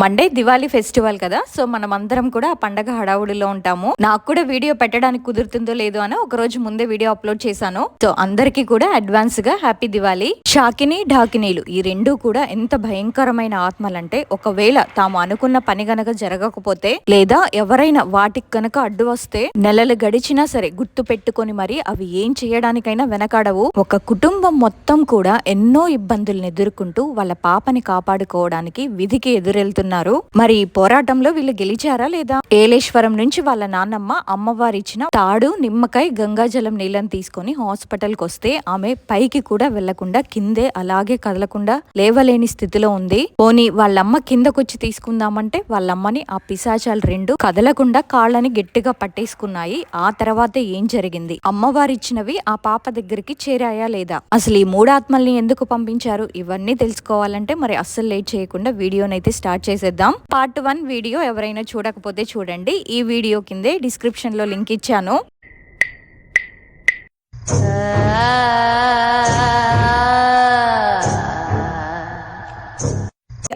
Monday Diwali festival కదా. So మనం అందరం కూడా ఆ పండగ హడావుడిలో ఉంటాము. నాకు కూడా వీడియో పెట్టడానికి కుదురుతుందో లేదో అని ఒక రోజు ముందే వీడియో అప్లోడ్ చేశాను. సో అందరికీ కూడా అడ్వాన్స్గా హ్యాపీ దివాళీ షాకిని ఢాకినీలు ఈ రెండు కూడా ఎంత భయంకరమైన ఆత్మలంటే ఒకవేళ తాము అనుకున్న పని గనక జరగకపోతే లేదా ఎవరైనా వాటికి గనక అడ్డు వస్తే నెలలు గడిచినా సరే గుర్తు పెట్టుకొని మరి అవి ఏం చేయడానికైనా వెనకాడవు. ఒక కుటుంబం మొత్తం కూడా ఎన్నో ఇబ్బందులను ఎదుర్కొంటూ వాళ్ళ పాపని కాపాడుకోవడానికి విధికి ఎదురెళ్తున్నారు మరి ఈ పోరాటంలో వీళ్ళు గెలిచారా లేదా? ఏలేశ్వరం నుంచి వాళ్ళ నాన్నమ్మ అమ్మవారి ఇచ్చిన తాడు నిమ్మకాయ గంగాజలం నీళ్ళని తీసుకొని హాస్పిటల్కి వస్తే ఆమె పైకి కూడా వెళ్ళకుండా కిందే అలాగే కదలకుండా లేవలేని స్థితిలో ఉంది. పోనీ వాళ్ళమ్మ కిందకొచ్చి తీసుకుందామంటే వాళ్ళమ్మని ఆ పిశాచాలు రెండు కదలకుండా కాళ్ళని గట్టిగా పట్టేసుకున్నాయి. ఆ తర్వాత ఏం జరిగింది? అమ్మవారిచ్చినవి ఆ పాప దగ్గరికి చేరాయా లేదా? అసలు ఈ మూడాత్మల్ని ఎందుకు పంపించారు? ఇవన్నీ తెలుసుకోవాలంటే మరి అస్సలు లేట్ చేయకుండా వీడియోనైతే స్టార్ట్ చేసేద్దాం. పార్ట్ వన్ వీడియో ఎవరైనా చూడకపోతే చూడండి. ఈ వీడియో కిందే డిస్క్రిప్షన్లో లింక్ ఇచ్చాను. Ah.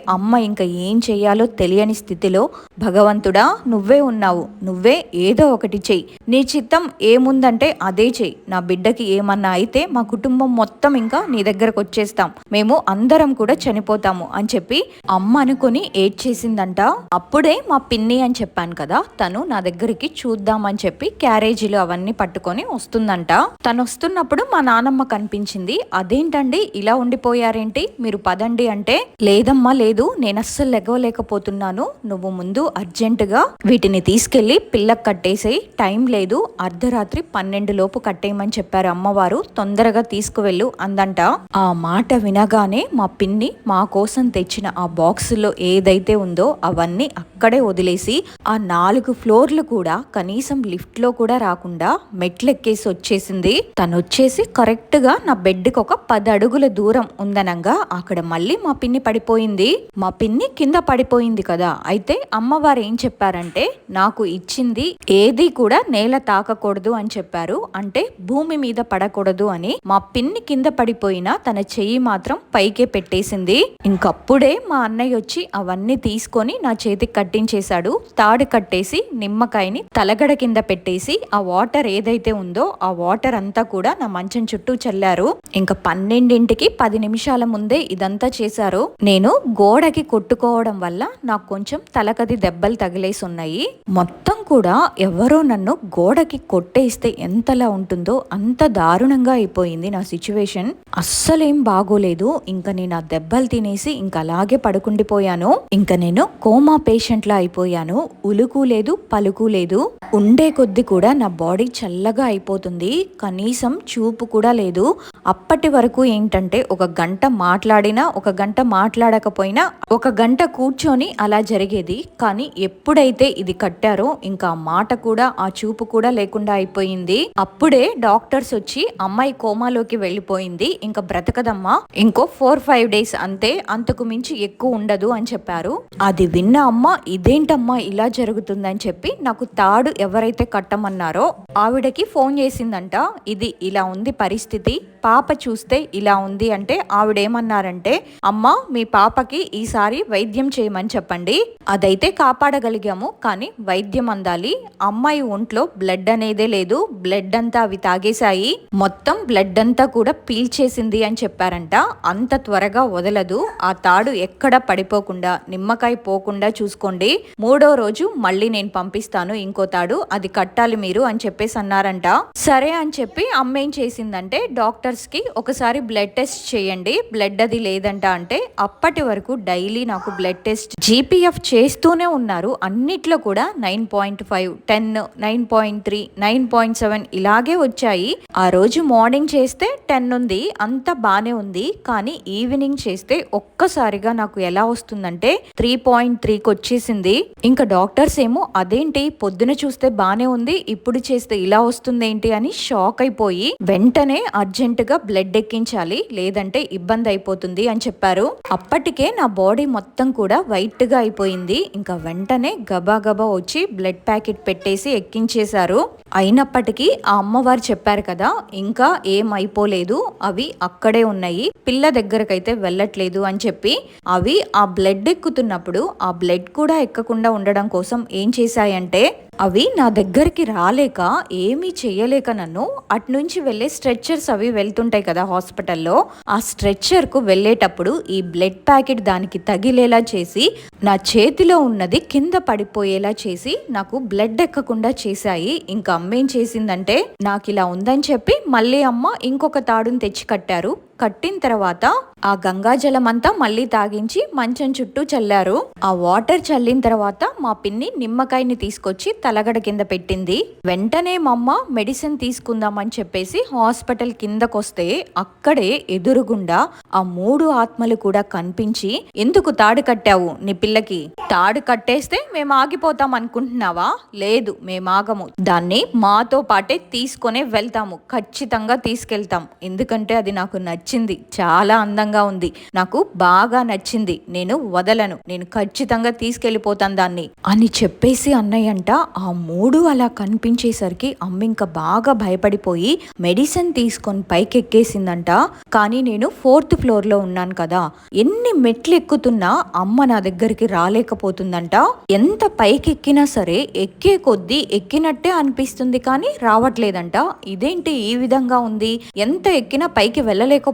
అమ్మ ఇంకా ఏం చేయాలో తెలియని స్థితిలో భగవంతుడా నువ్వే ఉన్నావు. నువ్వే ఏదో ఒకటి చెయ్యి. నీ చిత్తం ఏముందంటే అదే చెయ్యి. నా బిడ్డకి ఏమన్నా అయితే మా కుటుంబం మొత్తం ఇంకా నీ దగ్గరకు వచ్చేస్తాం మేము అందరం కూడా చనిపోతాము అని చెప్పి అమ్మ అనుకుని ఏడ్చేసిందంట. అప్పుడే మా పిన్ని అని చెప్పాను కదా తను నా దగ్గరికి చూద్దామని చెప్పి క్యారేజీలు అవన్నీ పట్టుకొని వస్తుందంట. తను వస్తున్నప్పుడు మా నానమ్మ కనిపించింది. అదేంటండి ఇలా ఉండిపోయారేంటి? మీరు పదండి అంటే లేదమ్మా లేదు లేదు నేను అస్సలు లెగవలేకపోతున్నాను. నువ్వు ముందు అర్జెంటుగా వీటిని తీసుకెళ్ళి పిల్లకి కట్టేసేయి. టైం లేదు అర్ధరాత్రి పన్నెండు లోపు కట్టేయమని చెప్పారు అమ్మవారు. తొందరగా తీసుకువెళ్ళు అందంట. ఆ మాట వినగానే మా పిన్ని మా కోసం తెచ్చిన ఆ బాక్సులో ఏదైతే ఉందో అవన్నీ అక్కడే వదిలేసి ఆ నాలుగు ఫ్లోర్లు కూడా కనీసం లిఫ్ట్లో కూడా రాకుండా మెట్లెక్కేసి వచ్చేసింది. తను వచ్చేసి కరెక్ట్గా నా బెడ్కి ఒక పది అడుగుల దూరం ఉందనంగా అక్కడ మళ్ళీ మా పిన్ని పడిపోయింది. మా పిన్ని కింద పడిపోయింది కదా. అయితే అమ్మవారు ఏం చెప్పారంటే నాకు ఇచ్చింది ఏది కూడా నేల తాకకూడదు అని చెప్పారు. అంటే భూమి మీద పడకూడదు అని మా పిన్ని కింద పడిపోయినా తన చెయ్యి మాత్రం పైకే పెట్టేసింది. ఇంకప్పుడే మా అన్నయ్య వచ్చి అవన్నీ తీసుకొని నా చేతికి కట్టించేశాడు. తాడు కట్టేసి నిమ్మకాయని తలగడ కింద పెట్టేసి ఆ వాటర్ ఏదైతే ఉందో ఆ వాటర్ అంతా కూడా నా మంచం చుట్టూ చల్లారు. ఇంకా పన్నెండింటికి పది నిమిషాల ముందే ఇదంతా చేశారు. నేను గోడకి కొట్టుకోవడం వల్ల నాకు కొంచెం తలకది దెబ్బలు తగిలేసి ఉన్నాయి మొత్తం కూడా ఎవరో నన్ను గోడకి కొట్టేస్తే ఎంతలా ఉంటుందో అంత దారుణంగా అయిపోయింది నా సిచ్యువేషన్. అస్సలేం బాగోలేదు. ఇంకా నేను ఆ దెబ్బలు తినేసి ఇంకా అలాగే పడుకుండిపోయాను. ఇంకా నేను కోమా పేషెంట్ లా అయిపోయాను. ఉలుకు లేదు పలుకు లేదు. ఉండే కొద్ది కూడా నా బాడీ చల్లగా అయిపోతుంది. కనీసం చూపు కూడా లేదు. అప్పటి వరకు ఏంటంటే ఒక గంట మాట్లాడినా ఒక గంట మాట్లాడకపోయినా ఒక గంట కూర్చొని అలా జరిగేది. కానీ ఎప్పుడైతే ఇది కట్టారో ఇంకా మాట కూడా ఆ చూపు కూడా లేకుండా అయిపోయింది. అప్పుడే డాక్టర్స్ వచ్చి అమ్మాయి కోమాలోకి వెళ్ళిపోయింది. ఇంకా బ్రతకదమ్మా. ఇంకో ఫోర్ ఫైవ్ డేస్ అంతే. అంతకు మించి ఎక్కువ ఉండదు అని చెప్పారు. అది విన్న అమ్మ ఇదేంటమ్మా ఇలా జరుగుతుందని చెప్పి నాకు తాడు ఎవరైతే కట్టమన్నారో ఆవిడకి ఫోన్ చేసిందంట. ఇది ఇలా ఉంది పరిస్థితి. పాప చూస్తే ఇలా ఉంది అంటే ఆవిడేమన్నారంటే అమ్మ మీ పాపకి ఈసారి వైద్యం చేయమని చెప్పండి. అదైతే కాపాడగలిగాము కానీ వైద్యం అందాలి. అమ్మాయి ఒంట్లో బ్లడ్ అనేదే లేదు. బ్లడ్ అంతా అవి తాగేశాయి. మొత్తం బ్లడ్ అంతా కూడా పీల్చేసింది అని చెప్పారంట. అంత త్వరగా వదలదు. ఆ తాడు ఎక్కడ పడిపోకుండా నిమ్మకాయ పోకుండా చూసుకోండి. మూడో రోజు మళ్ళీ నేను పంపిస్తాను ఇంకో తాడు. అది కట్టాలి మీరు అని చెప్పేసి అన్నారంట. సరే అని చెప్పి అమ్మ ఏం చేసిందంటే డాక్టర్ కి ఒకసారి బ్లడ్ టెస్ట్ చేయండి. బ్లడ్ అది లేదంట అంటే అప్పటి వరకు డైలీ నాకు బ్లడ్ టెస్ట్ జీపీఎఫ్ చేస్తూనే ఉన్నారు. అన్నిట్లో కూడా nine point five ten nine point three nine point seven ఇలాగే వచ్చాయి. ఆ రోజు మార్నింగ్ చేస్తే టెన్ ఉంది అంత బానే ఉంది. కానీ ఈవినింగ్ చేస్తే ఒక్కసారిగా నాకు ఎలా వస్తుందంటే త్రీ పాయింట్ త్రీకి వచ్చేసింది. ఇంకా డాక్టర్స్ ఏమో అదేంటి పొద్దున చూస్తే బానే ఉంది ఇప్పుడు చేస్తే ఇలా వస్తుందేంటి అని షాక్ అయిపోయి వెంటనే అర్జెంట్ అర్జెంటుగా బ్లడ్ ఎక్కించాలి లేదంటే ఇబ్బంది అయిపోతుంది అని చెప్పారు. అప్పటికే నా బాడీ మొత్తం కూడా వైట్గా అయిపోయింది. ఇంకా వెంటనే గబా గబా వచ్చి బ్లడ్ ప్యాకెట్ పెట్టేసి ఎక్కించేశారు. అయినప్పటికీ ఆ అమ్మవారు చెప్పారు కదా ఇంకా ఏమైపోలేదు అవి అక్కడే ఉన్నాయి పిల్ల దగ్గరకైతే వెళ్ళట్లేదు అని చెప్పి అవి ఆ బ్లడ్ ఎక్కుతున్నప్పుడు ఆ బ్లడ్ కూడా ఎక్కకుండా ఉండడం కోసం ఏం చేశాయంటే అవి నా దగ్గరికి రాలేక ఏమీ చేయలేక నన్ను అట్నుంచి వెళ్ళే స్ట్రెచ్చర్స్ అవి వెళ్తుంటాయి కదా హాస్పిటల్లో ఆ స్ట్రెచ్చర్కు వెళ్ళేటప్పుడు ఈ బ్లడ్ ప్యాకెట్ దానికి తగిలేలా చేసి నా చేతిలో ఉన్నది కింద పడిపోయేలా చేసి నాకు బ్లడ్ ఎక్కకుండా చేశాయి ఇంకా అమ్మ ఏం చేసిందంటే నాకు ఇలా ఉందని చెప్పి మళ్ళీ అమ్మ ఇంకొక తాడుని తెచ్చి కట్టారు. కట్టిన తర్వాత ఆ గంగాజలం అంతా మళ్ళీ తాగించి మంచం చుట్టూ చల్లారు. ఆ వాటర్ చల్లిన తర్వాత మా పిన్ని నిమ్మకాయని తీసుకొచ్చి తలగడ కింద పెట్టింది. వెంటనే మా అమ్మ మెడిసిన్ తీసుకుందామని చెప్పేసి హాస్పిటల్ కిందకొస్తే అక్కడే ఎదురుగుండా ఆ మూడు ఆత్మలు కూడా కనిపించి ఎందుకు తాడు కట్టావు నీ పిల్లకి? తాడు కట్టేస్తే మేము ఆగిపోతాం అనుకుంటున్నావా? లేదు మేము ఆగము. దాన్ని మాతో పాటే తీసుకునే వెళ్తాము. ఖచ్చితంగా తీసుకెళ్తాం. ఎందుకంటే అది నాకు నచ్చింది చాలా అందంగా ఉంది. నాకు బాగా నచ్చింది. నేను వదలను. నేను ఖచ్చితంగా తీసుకెళ్ళిపోతాను దాన్ని అని చెప్పేసి అన్నయ్య అంట ఆ మూడు అలా కనిపించేసరికి అమ్మ ఇంకా బాగా భయపడిపోయి మెడిసిన్ తీసుకొని పైకెక్కేసిందంట. కానీ నేను ఫోర్త్ ఫ్లోర్లో ఉన్నాను కదా. ఎన్ని మెట్లు ఎక్కుతున్నా అమ్మ నా దగ్గరికి రాలేకపోతుందంట. ఎంత పైకెక్కినా సరే ఎక్కే కొద్దీ ఎక్కినట్టే అనిపిస్తుంది కానీ రావట్లేదంట. ఇదేంటి ఈ విధంగా ఉంది? ఎంత ఎక్కినా పైకి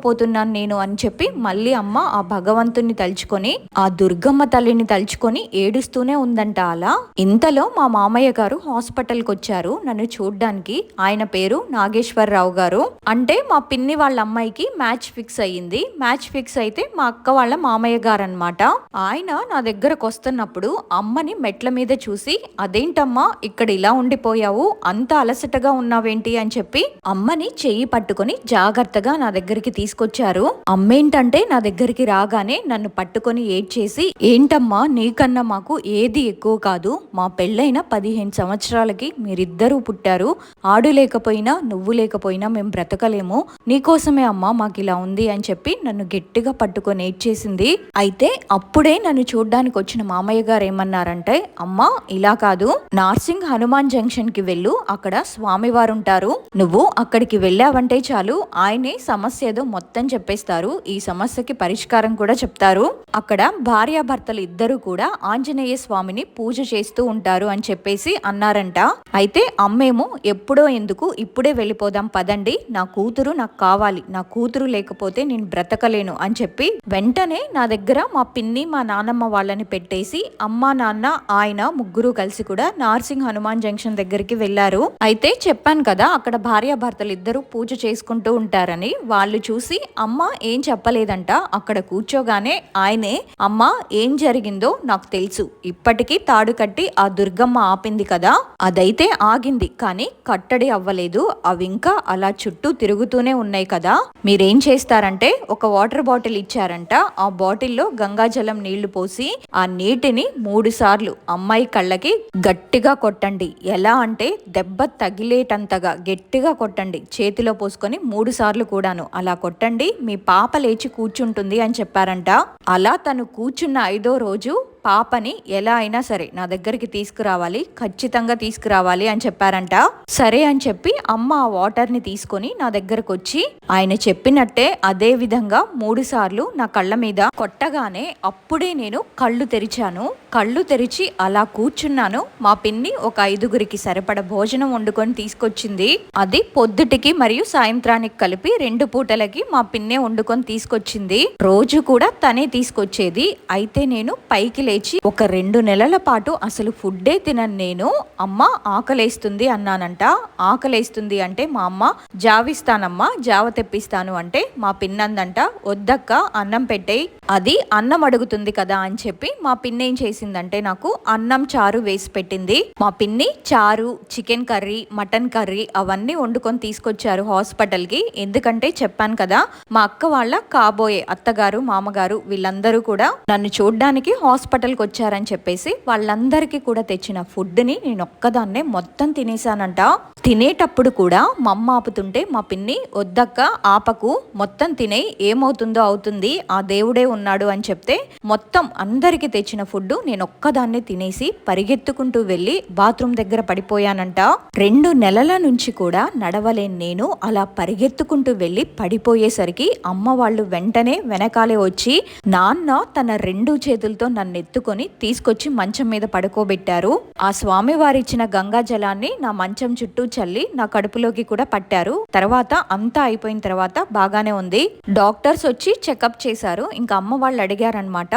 వెళ్ళలేకపోతున్నాను నేను అని చెప్పి మళ్ళీ అమ్మ ఆ భగవంతుని తలుచుకొని ఆ దుర్గమ్మ తల్లిని తలుచుకొని ఏడుస్తూనే ఉందంట అలా. ఇంతలో మా మామయ్య గారు హాస్పిటల్కి వచ్చారు నన్ను చూడ్డానికి. ఆయన పేరు నాగేశ్వరరావు గారు. అంటే మా పిన్ని వాళ్ళ అమ్మాయికి మ్యాచ్ ఫిక్స్ అయ్యింది. మ్యాచ్ ఫిక్స్ అయితే మా అక్క వాళ్ళ మామయ్య గారు అనమాట ఆయన నా దగ్గరకు వస్తున్నప్పుడు అమ్మని మెట్ల మీద చూసి అదేంటమ్మా ఇక్కడ ఇలా ఉండిపోయావు? అంత అలసటగా ఉన్నావేంటి? అని చెప్పి అమ్మని చెయ్యి పట్టుకొని జాగ్రత్తగా నా దగ్గరికి తీసుకొచ్చారు. అమ్మేంటంటే నా దగ్గరికి రాగానే నన్ను పట్టుకొని ఏడ్చేసి ఏంటమ్మా నీకన్నా మాకు ఏది ఎక్కువ కాదు. మా పెళ్ళైన పదిహేను సంవత్సరాలకి మీరిద్దరూ పుట్టారు. ఆడు లేకపోయినా నువ్వు లేకపోయినా మేము బ్రతకలేము. నీకోసమే అమ్మా మాకు ఇలా ఉంది అని చెప్పి నన్ను గట్టిగా పట్టుకొని ఏడ్చేసింది. అయితే అప్పుడే నన్ను చూడ్డానికి వచ్చిన మామయ్య గారు ఏమన్నారంటే అమ్మా ఇలా కాదు. నార్సింగ్ హనుమాన్ జంక్షన్కి వెళ్ళు. అక్కడ స్వామివారు ఉంటారు నువ్వు అక్కడికి వెళ్ళావంటే చాలు. ఆయనే సమస్య ఏదో మొత్తం చెప్పేస్తారు. ఈ సమస్యకి పరిష్కారం కూడా చెప్తారు. అక్కడ భార్యాభర్తలు ఇద్దరు కూడా ఆంజనేయ స్వామిని పూజ చేస్తూ ఉంటారు అని చెప్పేసి అన్నారంట. అయితే అమ్మేమో ఎప్పుడో ఎందుకు ఇప్పుడే వెళ్ళిపోదాం పదండి. నా కూతురు నాకు కావాలి. నా కూతురు లేకపోతే నేను బ్రతకలేను అని చెప్పి వెంటనే నా దగ్గర మా పిన్ని మా నానమ్మ వాళ్ళని పెట్టేసి అమ్మ నాన్న ఆయన ముగ్గురు కలిసి కూడా నార్సింగ్ హనుమాన్ జంక్షన్ దగ్గరికి వెళ్ళారు. అయితే చెప్పాను కదా అక్కడ భార్యాభర్తలు ఇద్దరు పూజ చేసుకుంటూ ఉంటారని. వాళ్ళు చూసి అమ్మ ఏం చెప్పలేదంట. అక్కడ కూర్చోగానే ఆయనే అమ్మ ఏం జరిగిందో నాకు తెలుసు. ఇప్పటికీ తాడు కట్టి ఆ దుర్గమ్మ ఆపింది కదా. అదైతే ఆగింది. కానీ కట్టడి అవ్వలేదు. అవి ఇంకా అలా చుట్టూ తిరుగుతూనే ఉన్నాయి కదా. మీరేం చేస్తారంటే ఒక వాటర్ బాటిల్ ఇచ్చారంట. ఆ బాటిల్లో గంగాజలం నీళ్ళు పోసి ఆ నీటిని మూడు సార్లు అమ్మాయి కళ్ళకి గట్టిగా కొట్టండి. ఎలా అంటే దెబ్బ తగిలేటంతగా గట్టిగా కొట్టండి. చేతిలో పోసుకొని మూడు సార్లు కూడాను అలా కొట్టండి మీ పాప లేచి కూర్చుంటుంది అని చెప్పారంట. అలా తను కూర్చున్న ఐదో రోజు పాపని ఎలా అయినా సరే నా దగ్గరికి తీసుకురావాలి ఖచ్చితంగా తీసుకురావాలి అని చెప్పారంట. సరే అని చెప్పి అమ్మ ఆ వాటర్ని తీసుకొని నా దగ్గరకు వచ్చి ఆయన చెప్పినట్టే అదే విధంగా మూడు సార్లు నా కళ్ళ మీద కొట్టగానే అప్పుడే నేను కళ్ళు తెరిచాను. కళ్ళు తెరిచి అలా కూర్చున్నాను. మా పిన్ని ఒక ఐదుగురికి సరిపడ భోజనం వండుకొని తీసుకొచ్చింది. అది పొద్దుటికి మరియు సాయంత్రానికి కలిపి రెండు పూటలకి మా పిన్నే వండుకొని తీసుకొచ్చింది. రోజు కూడా తనే తీసుకొచ్చేది. అయితే నేను పైకి లేచి ఒక రెండు నెలల పాటు అసలు ఫుడ్డే తినను నేను. అమ్మ ఆకలేస్తుంది అన్నానంట. ఆకలేస్తుంది అంటే మా అమ్మ జావిస్తానమ్మా జావ తెప్పిస్తాను అంటే మా పిన్నందంట. వద్దక్క అన్నం పెట్టేయి. అది అన్నం అడుగుతుంది కదా అని చెప్పి మా పిన్ని ఏం చేసిందంటే నాకు అన్నం చారు వేసి పెట్టింది. మా పిన్ని చారు చికెన్ కర్రీ మటన్ కర్రీ అవన్నీ వండుకొని తీసుకొచ్చారు హాస్పిటల్కి ఎందుకంటే చెప్పాను కదా మా అక్క వాళ్ళ కాబోయే అత్తగారు మామగారు వీళ్ళందరూ కూడా నన్ను చూడ్డానికి హాస్పిటల్కి వచ్చారని చెప్పేసి వాళ్ళందరికీ కూడా తెచ్చిన ఫుడ్ని నేను ఒక్కదాన్నే మొత్తం తినేసానంట. తినేటప్పుడు కూడా మా అమ్మ ఆపుతుంటే మా పిన్ని వద్దక్క ఆపకు మొత్తం తినే ఏమవుతుందో అవుతుంది ఆ దేవుడే ఉన్నాడు అని చెప్తే మొత్తం అందరికి తెచ్చిన ఫుడ్ నేను ఒక్కదాన్నే తినేసి పరిగెత్తుకుంటూ వెళ్ళి బాత్రూమ్ దగ్గర పడిపోయానంట. రెండు నెలల నుంచి కూడా నడవలేని నేను అలా పరిగెత్తుకుంటూ వెళ్ళి పడిపోయేసరికి అమ్మ వాళ్ళు వెంటనే వెనకాలే వచ్చి నాన్న తన రెండు చేతులతో నన్ను ఎత్తుకొని తీసుకొచ్చి మంచం మీద పడుకోబెట్టారు. ఆ స్వామి వారిచ్చిన గంగా జలాన్ని నా మంచం చుట్టూ చల్లి నా కడుపులోకి కూడా పట్టారు. తర్వాత అంతా అయిపోయిన తర్వాత బాగానే ఉంది. డాక్టర్స్ వచ్చి చెకప్ చేశారు. ఇంకా అమ్మ వాళ్ళు అడిగారనమాట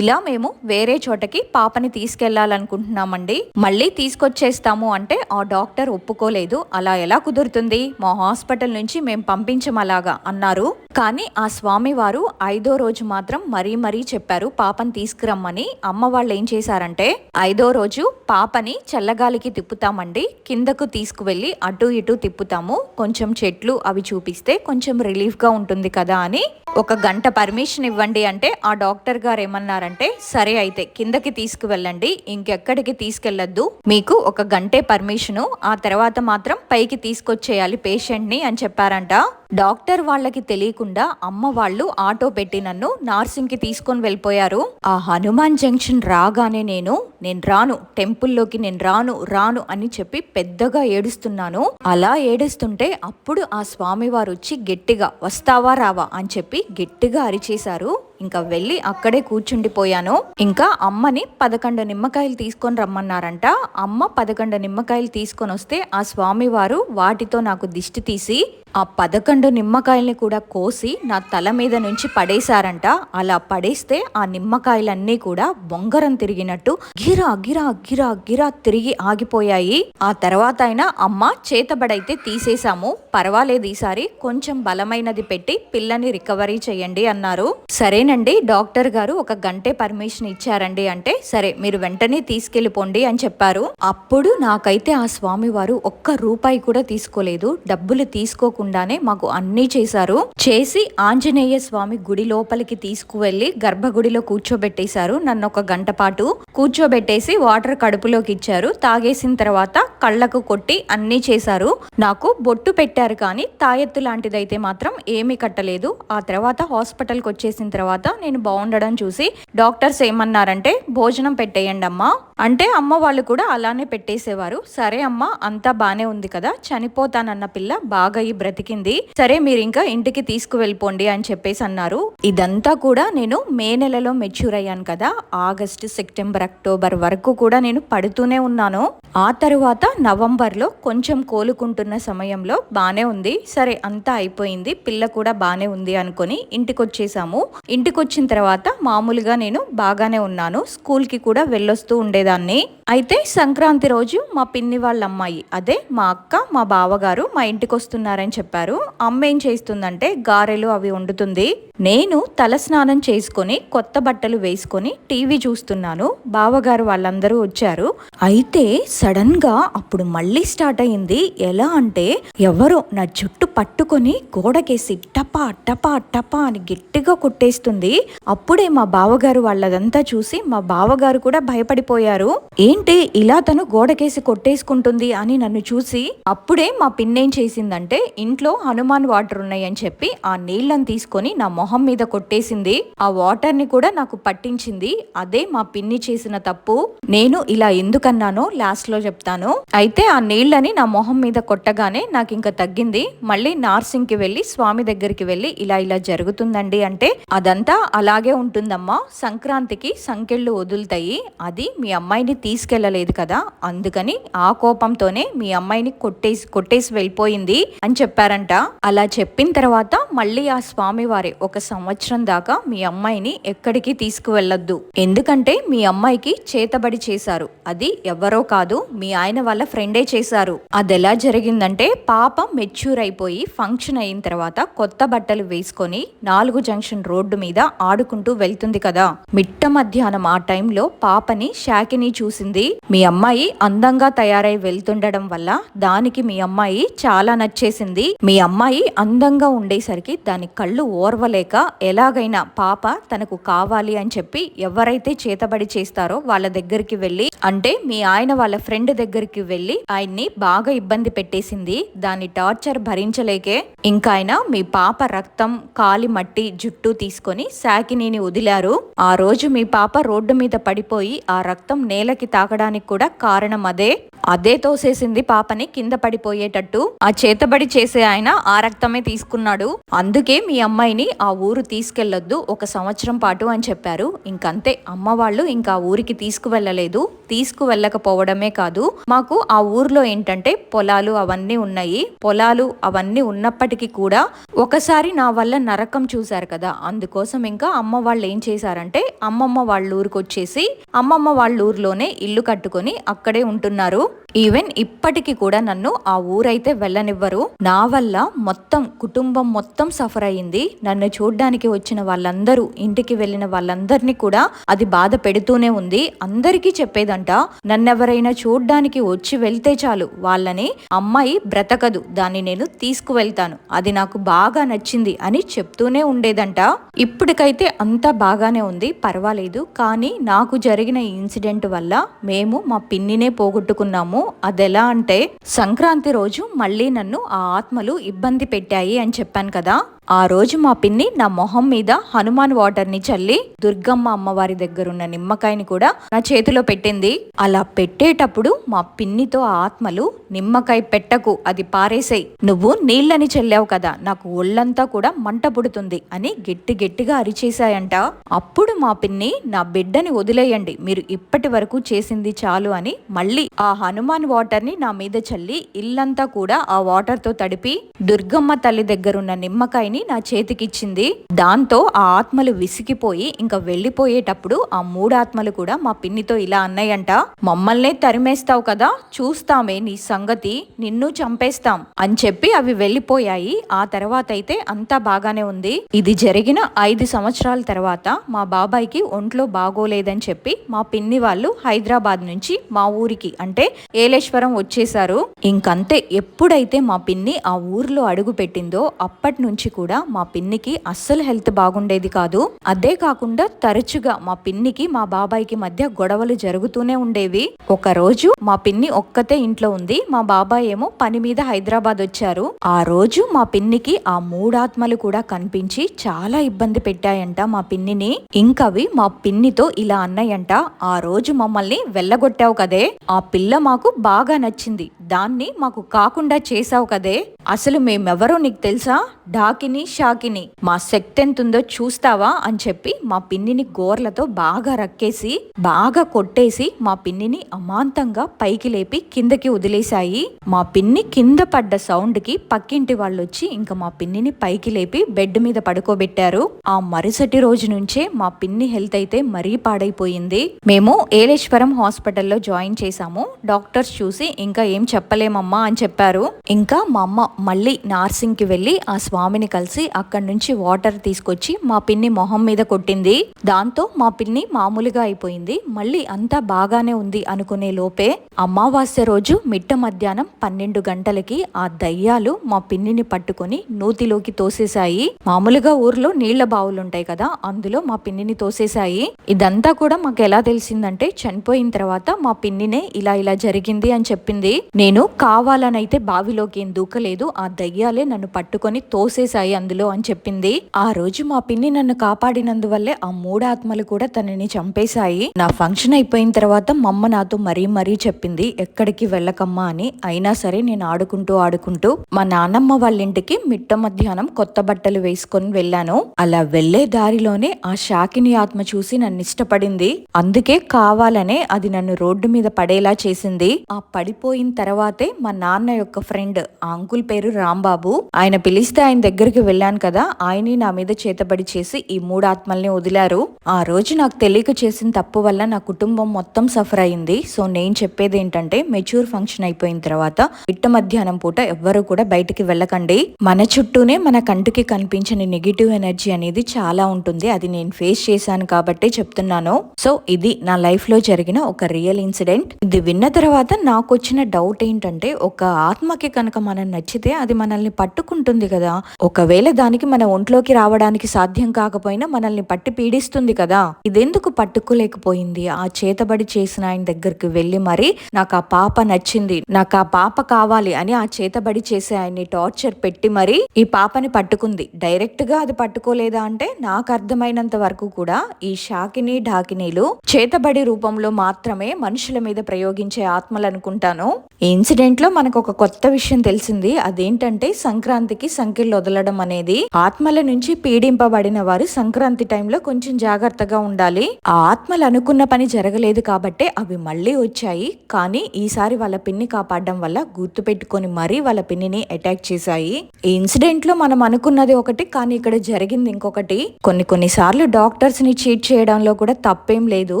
ఇలా మేము వేరే చోటకి పాపని తీసుకెళ్ళాలనుకుంటున్నామండి. మళ్ళీ తీసుకొచ్చేస్తాము అంటే ఆ డాక్టర్ ఒప్పుకోలేదు. అలా ఎలా కుదురుతుంది? మా హాస్పిటల్ నుంచి మేము పంపించమలాగా అన్నారు. కానీ ఆ స్వామివారు ఐదో రోజు మాత్రం మరీ మరీ చెప్పారు పాపని తీసుకురమ్మని. అమ్మ వాళ్ళు ఏం చేశారంటే ఐదో రోజు పాపని చల్లగాలికి తిప్పుతామండి. కిందకు తీసుకువెళ్ళి అటు ఇటు తిప్పుతాము. కొంచెం చెట్లు అవి చూపిస్తే కొంచెం రిలీఫ్గా ఉంటుంది కదా అని ఒక గంట పర్మిషన్ ఇవ్వండి అంటే ఆ డాక్టర్ గారు ఏమన్నారంటే సరే అయితే కిందకి తీసుకువెళ్ళండి. ఇంకెక్కడికి తీసుకెళ్ళొద్దు మీకు ఒక గంటే పర్మిషను. ఆ తర్వాత మాత్రం పైకి తీసుకొచ్చేయాలి పేషెంట్ని అని చెప్పారంట. డాక్టర్ వాళ్ళకి తెలియకుండా అమ్మ వాళ్ళు ఆటో పెట్టి నన్ను నార్సింగ్కి తీసుకొని వెళ్ళిపోయారు. ఆ హనుమాన్ జంక్షన్ రాగానే నేను నేను రాను టెంపుల్లోకి నేను రాను రాను అని చెప్పి పెద్దగా ఏడుస్తున్నాను. అలా ఏడుస్తుంటే అప్పుడు ఆ స్వామివారు వచ్చి గట్టిగా వస్తావా రావా? అని చెప్పి గట్టిగా అరిచేశారు. ఇంకా వెళ్ళి అక్కడే కూర్చుండిపోయాను. ఇంకా అమ్మని పదకొండు నిమ్మకాయలు తీసుకొని రమ్మన్నారంట. అమ్మ పదకొండు నిమ్మకాయలు తీసుకొని వస్తే ఆ స్వామివారు వాటితో నాకు దిష్టి తీసి ఆ పదకొండు నిమ్మకాయల్ని కూడా కోసి నా తల మీద నుంచి పడేశారంట. అలా పడేస్తే ఆ నిమ్మకాయలన్నీ కూడా బొంగరం తిరిగినట్టు గిరా గిరా గిరా గిరా తిరిగి ఆగిపోయాయి. ఆ తర్వాత అయినా అమ్మ చేతబడైతే తీసేశాము. పర్వాలేదు ఈసారి కొంచెం బలమైనది పెట్టి పిల్లని రికవరీ చేయండి అన్నారు. సరేనండి. డాక్టర్ గారు ఒక గంటే పర్మిషన్ ఇచ్చారండి అంటే సరే మీరు వెంటనే తీసుకెళ్ళిపోండి అని చెప్పారు. అప్పుడు నాకైతే ఆ స్వామివారు ఒక్క రూపాయి కూడా తీసుకోలేదు. డబ్బులు తీసుకోకుండానే మాకు అన్నీ చేశారు. చేసి ఆంజనేయ స్వామి గుడి లోపలికి తీసుకువెళ్ళి గర్భగుడిలో కూర్చోబెట్టేశారు. నన్ను ఒక గంట పాటు కూర్చోబెట్టేసి వాటర్ కడుపులోకి ఇచ్చారు. తాగేసిన తర్వాత కళ్ళకు కొట్టి అన్నీ చేశారు. నాకు బొట్టు పెట్టారు కానీ తాయెత్తు లాంటిదైతే మాత్రం ఏమీ కట్టలేదు. ఆ తర్వాత హాస్పిటల్కి వచ్చేసిన తర్వాత నేను బాగుండడం చూసి డాక్టర్స్ ఏమన్నారంటే భోజనం పెట్టేయండి అమ్మా అంటే అమ్మ వాళ్ళు కూడా అలానే పెట్టేసేవారు. సరే అమ్మ అంతా బానే ఉంది కదా చనిపోతానన్న పిల్ల బాగా ఈ బ్రతికింది. సరే మీరు ఇంకా ఇంటికి తీసుకువెళ్ళిపోండి అని చెప్పేసి అన్నారు. ఇదంతా కూడా నేను మే నెలలో మెచ్యూర్ అయ్యాను కదా ఆగస్ట్ సెప్టెంబర్ అక్టోబర్ వరకు కూడా నేను పడుతూనే ఉన్నాను. ఆ తరువాత నవంబర్లో కొంచెం కోలుకుంటున్న సమయంలో బానే ఉంది. సరే అంతా అయిపోయింది పిల్ల కూడా బానే ఉంది అనుకొని ఇంటికి వచ్చేసాము ఇంటికి వచ్చిన తర్వాత మామూలుగా నేను బాగానే ఉన్నాను. స్కూల్కి కూడా వెళ్ళొస్తూ ఉండేదాన్ని. దాన్ని అయితే సంక్రాంతి రోజు మా పిన్ని వాళ్ళ అమ్మాయి అదే మా అక్క మా బావగారు మా ఇంటికి వస్తున్నారని చెప్పారు. అమ్మ ఏం చేస్తుందంటే గారెలు అవి వండుతుంది. నేను తల స్నానం చేసుకొని కొత్త బట్టలు వేసుకొని టీవీ చూస్తున్నాను. బావగారు వాళ్ళందరూ వచ్చారు. అయితే సడన్గా అప్పుడు మళ్ళీ స్టార్ట్ అయింది ఎలా అంటే ఎవరో నా జుట్టు పట్టుకొని గోడకేసి టపా టపా టపా అని గట్టిగా కొట్టేస్తుంది. అప్పుడే మా బావగారు వాళ్ళదంతా చూసి మా బావగారు కూడా భయపడిపోయారు. ఏం ఏంటి ఇలా తను గోడకేసి కొట్టేసుకుంటుంది అని నన్ను చూసి అప్పుడే మా పిన్నేం చేసిందంటే ఇంట్లో హనుమాన్ వాటర్ ఉన్నాయని చెప్పి ఆ నీళ్ళను తీసుకొని నా మొహం మీద కొట్టేసింది. ఆ వాటర్ని కూడా నాకు పట్టించింది. అదే మా పిన్ని చేసిన తప్పు. నేను ఇలా ఎందుకన్నానో లాస్ట్లో చెప్తాను. అయితే ఆ నీళ్ళని నా మొహం మీద కొట్టగానే నాకు ఇంకా తగ్గింది. మళ్ళీ నార్సింగ్కి వెళ్ళి స్వామి దగ్గరికి వెళ్ళి ఇలా ఇలా జరుగుతుందండి అంటే అదంతా అలాగే ఉంటుందమ్మా. సంక్రాంతికి సంకెళ్ళు వదులుతాయి. అది మీ అమ్మాయిని తీసుకెళ్ళలేదు కదా అందుకని ఆ కోపంతోనే మీ అమ్మాయిని కొట్టేసి కొట్టేసి వెళ్ళిపోయింది అని చెప్పారంట. అలా చెప్పిన తర్వాత మళ్ళీ ఆ స్వామివారే ఒక సంవత్సరం దాకా మీ అమ్మాయిని ఎక్కడికి తీసుకువెళ్ళొద్దు. ఎందుకంటే మీ అమ్మాయికి చేతబడి చేశారు. అది ఎవరో కాదు మీ ఆయన వాళ్ళ ఫ్రెండే చేశారు. అది ఎలా జరిగిందంటే పాప మెచ్యూర్ అయిపోయి ఫంక్షన్ అయిన తర్వాత కొత్త బట్టలు వేసుకొని నాలుగు జంక్షన్ రోడ్డు మీద ఆడుకుంటూ వెళ్తుంది కదా. మిట్ట మధ్యాహ్నం ఆ టైంలో పాపని శాకిని చూసింది చెప్పింది మీ అమ్మాయి అందంగా తయారై వెళ్తుండడం వల్ల దానికి మీ అమ్మాయి చాలా నచ్చేసింది. మీ అమ్మాయి అందంగా ఉండేసరికి దాని కళ్ళు ఓర్వలేక ఎలాగైనా పాప తనకు కావాలి అని చెప్పి ఎవరైతే చేతబడి చేస్తారో వాళ్ళ దగ్గరికి వెళ్ళి అంటే మీ ఆయన వాళ్ళ ఫ్రెండ్ దగ్గరికి వెళ్ళి ఆయన్ని బాగా ఇబ్బంది పెట్టేసింది. దాని టార్చర్ భరించలేకే ఇంకా ఆయన మీ పాప రక్తం కాలి మట్టి జుట్టు తీసుకొని సాకినీని వదిలారు. ఆ రోజు మీ పాప రోడ్డు మీద పడిపోయి ఆ రక్తం నేలకి తాకడానికి కూడా కారణం అదే. అదే తోసేసింది పాపని కింద పడిపోయేటట్టు. ఆ చేతబడి చేసే ఆయన ఆ రక్తమే తీసుకున్నాడు. అందుకే మీ అమ్మాయిని ఆ ఊరు తీసుకెళ్ళొద్దు ఒక సంవత్సరం పాటు అని చెప్పారు. ఇంకంతే అమ్మ వాళ్ళు ఇంకా ఊరికి తీసుకువెళ్ళలేదు. తీసుకువెళ్ళకపోవడమే కాదు మాకు ఆ ఊర్లో ఏంటంటే పొలాలు అవన్నీ ఉన్నాయి. పొలాలు అవన్నీ ఉన్నప్పటికీ కూడా ఒకసారి నా వల్ల నరకం చూశారు కదా అందుకోసం ఇంకా అమ్మ వాళ్ళు ఏం చేశారంటే అమ్మమ్మ వాళ్ళ ఊరికి వచ్చేసి అమ్మమ్మ వాళ్ళ ఊర్లోనే ఇల్లు కట్టుకొని అక్కడే ఉంటున్నారు. ఈవెన్ ఇప్పటికీ కూడా నన్ను ఆ ఊరైతే వెళ్ళనివ్వరు. నా వల్ల మొత్తం కుటుంబం మొత్తం సఫర్ అయ్యింది. నన్ను చూడ్డానికి వచ్చిన వాళ్ళందరూ ఇంటికి వెళ్ళిన వాళ్ళందరినీ కూడా అది బాధ పెడుతూనే ఉంది. అందరికీ చెప్పేదంట నన్నెవరైనా చూడ్డానికి వచ్చి వెళ్తే చాలు. వాళ్ళని అమ్మాయి బ్రతకదు. దాన్ని నేను తీసుకువెళ్తాను. అది నాకు బాగా నచ్చింది అని చెప్తూనే ఉండేదంట. ఇప్పటికైతే అంతా బాగానే ఉంది. పర్వాలేదు. కానీ నాకు జరిగిన ఈ ఇన్సిడెంట్ వల్ల మేము మా పిన్నినే పోగొట్టుకున్నాము. అదెలా అంటే సంక్రాంతి రోజు మళ్ళీ నన్ను ఆ ఆత్మలు ఇబ్బంది పెట్టాయి అని చెప్పాను కదా. ఆ రోజు మా పిన్ని నా మొహం మీద హనుమాన్ వాటర్ని చల్లి దుర్గమ్మ అమ్మవారి దగ్గరున్న నిమ్మకాయని కూడా నా చేతిలో పెట్టింది. అలా పెట్టేటప్పుడు మా పిన్నితో ఆ ఆత్మలు నిమ్మకాయ పెట్టకు అది పారేసేయి. నువ్వు నీళ్ళని చల్లావు కదా నాకు ఒళ్ళంతా కూడా మంట పుడుతుంది అని గట్టి గట్టిగా అరిచేశాయంట. అప్పుడు మా పిన్ని నా బిడ్డని వదిలేయండి మీరు ఇప్పటి వరకు చేసింది చాలు అని మళ్ళీ ఆ హనుమాన్ వాటర్ని నా మీద చల్లి ఇల్లంతా కూడా ఆ వాటర్తో తడిపి దుర్గమ్మ తల్లి దగ్గరున్న నిమ్మకాయని నా చేతికిచ్చింది. దాంతో ఆ ఆత్మలు విసిగిపోయి ఇంకా వెళ్ళిపోయేటప్పుడు ఆ మూడు ఆత్మలు కూడా మా పిన్నితో ఇలా అన్నాయంట మమ్మల్నే తరిమేస్తావు కదా చూస్తామే నీ సంగతి నిన్ను చంపేస్తాం అని చెప్పి అవి వెళ్ళిపోయాయి. ఆ తర్వాత అయితే అంతా బాగానే ఉంది. ఇది జరిగిన ఐదు సంవత్సరాల తర్వాత మా బాబాయ్కి ఒంట్లో బాగోలేదని చెప్పి మా పిన్ని వాళ్ళు హైదరాబాద్ నుంచి మా ఊరికి అంటే ఏలేశ్వరం వచ్చేసారు ఇంకంతే ఎప్పుడైతే మా పిన్ని ఆ ఊర్లో అడుగు పెట్టిందో అప్పటి నుంచి కూడా మా పిన్నికి అస్సలు హెల్త్ బాగుండేది కాదు. అదే కాకుండా తరచుగా మా పిన్నికి మా బాబాయ్కి మధ్య గొడవలు జరుగుతూనే ఉండేవి. ఒక రోజు మా పిన్ని ఒక్కతే ఇంట్లో ఉంది. మా బాబాయ్ ఏమో పని మీద హైదరాబాద్ వచ్చారు. ఆ రోజు మా పిన్నికి ఆ మూడాత్మలు కూడా కనిపించి చాలా ఇబ్బంది పెట్టాయంట మా పిన్నిని. ఇంకవి మా పిన్నితో ఇలా అన్నాయంట. ఆ రోజు మమ్మల్ని వెళ్ళగొట్టావు కదే ఆ పిల్ల మాకు బాగా నచ్చింది. దాన్ని మాకు కాకుండా చేసావు కదే. అసలు మేమెవరో నీకు తెలుసా? డాకిని షాకిని. మా శక్తి ఎంతుందో చూస్తావా అని చెప్పి మా పిన్నిని గోర్లతో బాగా రక్కేసి బాగా కొట్టేసి మా పిన్నిని అమాంతంగా పైకి లేపి కిందకి వదిలేశాయి. మా పిన్ని కింద పడ్డ సౌండ్కి పక్కింటి వాళ్ళు వచ్చి ఇంకా మా పిన్నిని పైకి లేపి బెడ్ మీద పడుకోబెట్టారు. ఆ మరుసటి రోజు నుంచే మా పిన్ని హెల్త్ అయితే మరీ పాడైపోయింది. మేము ఏలేశ్వరం హాస్పిటల్లో జాయిన్ చేశాము. డాక్టర్స్ చూసి ఇంకా ఏం చెప్పలేమమ్మా అని చెప్పారు. ఇంకా మా అమ్మ మళ్ళీ నార్సింగ్కి వెళ్ళి ఆ స్వామిని కలిసి అక్కడి నుంచి వాటర్ తీసుకొచ్చి మా పిన్ని మొహం మీద కొట్టింది. దాంతో మా పిన్ని మామూలుగా అయిపోయింది. మళ్ళీ అంతా బాగానే ఉంది అనుకునే లోపే అమావాస్య రోజు మిట్ట మధ్యాహ్నం పన్నెండు గంటలకి ఆ దయ్యాలు మా పిన్నిని పట్టుకొని నూతిలోకి తోసేశాయి. మామూలుగా ఊర్లో నీళ్ళ బావులుంటాయి కదా అందులో మా పిన్నిని తోసేశాయి. ఇదంతా కూడా మాకు ఎలా తెలిసిందంటే చనిపోయిన తర్వాత మా పిన్నినే ఇలా ఇలా జరిగింది అని చెప్పింది. నేను కావాలనైతే బావిలోకి ఏం దూకలేదు ఆ దయ్యాలే నన్ను పట్టుకొని తోసేశాయి అందులో అని చెప్పింది. ఆ రోజు మా పిన్ని నన్ను కాపాడినందువల్లే ఆ మూడు ఆత్మలు కూడా తనని చంపేశాయి. నా ఫంక్షన్ అయిపోయిన తర్వాత మమ్మ నాతో మరీ మరీ చెప్పింది ఎక్కడికి వెళ్ళకమ్మా అని. అయినా సరే నేను ఆడుకుంటూ ఆడుకుంటూ మా నాన్నమ్మ వాళ్ళ ఇంటికి మిట్ట మధ్యాహ్నం కొత్త బట్టలు వేసుకొని వెళ్ళాను. అలా వెళ్ళే దారిలోనే ఆ షాకిని ఆత్మ చూసి నన్ను ఇష్టపడింది. అందుకే కావాలనే అది నన్ను రోడ్డు మీద పడేలా చేసింది. ఆ పడిపోయిన తర్వాత తర్వాతే మా నాన్న యొక్క ఫ్రెండ్ ఆ అంకుల్ పేరు రాంబాబు. ఆయన పిలిస్తే ఆయన దగ్గరికి వెళ్ళాను కదా ఆయన్ని నా మీద చేతబడి చేసి ఈ మూడు ఆత్మల్ని వదిలారు. ఆ రోజు నాకు తెలియక చేసిన తప్పు వల్ల నా కుటుంబం మొత్తం సఫర్ అయింది. సో నేను చెప్పేది ఏంటంటే మెచ్యూర్ ఫంక్షన్ అయిపోయిన తర్వాత పిట్ట మధ్యాహ్నం పూట ఎవ్వరూ కూడా బయటికి వెళ్ళకండి. మన చుట్టూనే మన కంటికి కనిపించని నెగిటివ్ ఎనర్జీ అనేది చాలా ఉంటుంది. అది నేను ఫేస్ చేశాను కాబట్టి చెప్తున్నాను. సో ఇది నా లైఫ్లో జరిగిన ఒక రియల్ ఇన్సిడెంట్. ఇది విన్న తర్వాత నాకు వచ్చిన డౌట్ ఏంటంటే ఒక ఆత్మకి కనుక మనం నచ్చితే అది మనల్ని పట్టుకుంటుంది కదా. ఒకవేళ దానికి మన ఒంట్లోకి రావడానికి సాధ్యం కాకపోయినా మనల్ని పట్టి పీడిస్తుంది కదా. ఇదెందుకు పట్టుకోలేకపోయింది? ఆ చేతబడి చేసిన ఆయన దగ్గరికి వెళ్ళి మరి నాకు ఆ పాప నచ్చింది నాకు ఆ పాప కావాలి అని ఆ చేతబడి చేసే ఆయన్ని టార్చర్ పెట్టి మరి ఈ పాపని పట్టుకుంది. డైరెక్ట్గా అది పట్టుకోలేదా అంటే నాకు అర్థమైనంత వరకు కూడా ఈ షాకిని ఢాకినీలు చేతబడి రూపంలో మాత్రమే మనుషుల మీద ప్రయోగించే ఆత్మలు అనుకుంటాను ఈ ఇన్సిడెంట్లో మనకు ఒక కొత్త విషయం తెలిసింది. అదేంటంటే సంక్రాంతికి సంఖ్యలు వదలడం అనేది ఆత్మల నుంచి పీడింపబడిన వారు సంక్రాంతి టైంలో కొంచెం జాగ్రత్తగా ఉండాలి. ఆ ఆత్మలు అనుకున్న పని జరగలేదు కాబట్టి అవి మళ్ళీ వచ్చాయి. కానీ ఈసారి వాళ్ళ పిన్ని కాపాడడం వల్ల గుర్తు పెట్టుకొని మరీ వాళ్ళ పిన్నిని అటాక్ చేశాయి. ఈ ఇన్సిడెంట్లో మనం అనుకున్నది ఒకటి కానీ ఇక్కడ జరిగింది ఇంకొకటి. కొన్ని కొన్ని సార్లు డాక్టర్స్ని చీట్ చేయడంలో కూడా తప్పేం లేదు.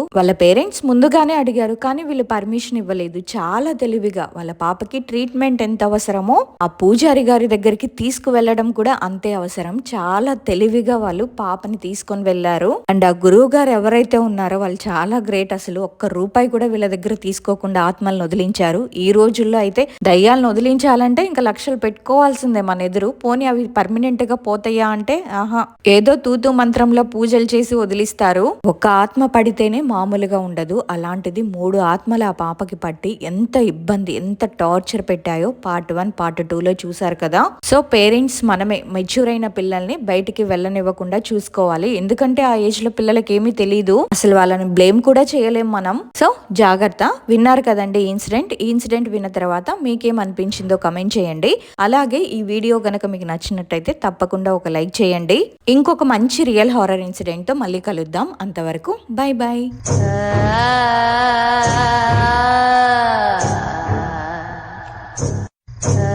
వాళ్ళ పేరెంట్స్ ముందుగానే అడిగారు కానీ వీళ్ళు పర్మిషన్ ఇవ్వలేదు. చాలా తెలివిగా వాళ్ళ పాపకి ట్రీట్మెంట్ ఎంత అవసరమో ఆ పూజారి గారి దగ్గరికి తీసుకువెళ్ళడం కూడా అంతే అవసరం. చాలా తెలివిగా వాళ్ళు పాపని తీసుకొని వెళ్ళారు. అండ్ ఆ గురువు గారు ఎవరైతే ఉన్నారో వాళ్ళు చాలా గ్రేట్ అసలు. ఒక్క రూపాయి కూడా వీళ్ళ దగ్గర తీసుకోకుండా ఆత్మలను వదిలించారు. ఈ రోజుల్లో అయితే దయ్యాలను వదిలించాలంటే ఇంకా లక్షలు పెట్టుకోవాల్సిందే మన ఎదురు. పోనీ అవి పర్మనెంట్గా పోతాయా అంటే ఆహా ఏదో తూతు మంత్రంలో పూజలు చేసి వదిలిస్తారు. ఒక ఆత్మ పడితేనే మామూలుగా ఉండదు. అలాంటిది మూడు ఆత్మలు ఆ పాపకి పట్టి ఎంత ఇబ్బంది ఎంత ఎంత టార్చర్ పెట్టాయో పార్ట్ వన్ పార్ట్ టూ లో చూసారు కదా. సో పేరెంట్స్ మనమే మెచ్యూర్ అయిన పిల్లల్ని బయటికి వెళ్ళనివ్వకుండా చూసుకోవాలి. ఎందుకంటే ఆ ఏజ్లో పిల్లలకి ఏమీ తెలియదు అసలు వాళ్ళని బ్లేమ్ కూడా చేయలేం మనం. సో జాగ్రత్త. విన్నారు కదండి ఇన్సిడెంట్. ఈ ఇన్సిడెంట్ విన్న తర్వాత మీకేం అనిపించిందో కమెంట్ చేయండి. అలాగే ఈ వీడియో గనక మీకు నచ్చినట్టయితే తప్పకుండా ఒక లైక్ చేయండి. ఇంకొక మంచి రియల్ హారర్ ఇన్సిడెంట్తో మళ్ళీ కలుద్దాం. అంతవరకు బై బాయ్ ah Uh,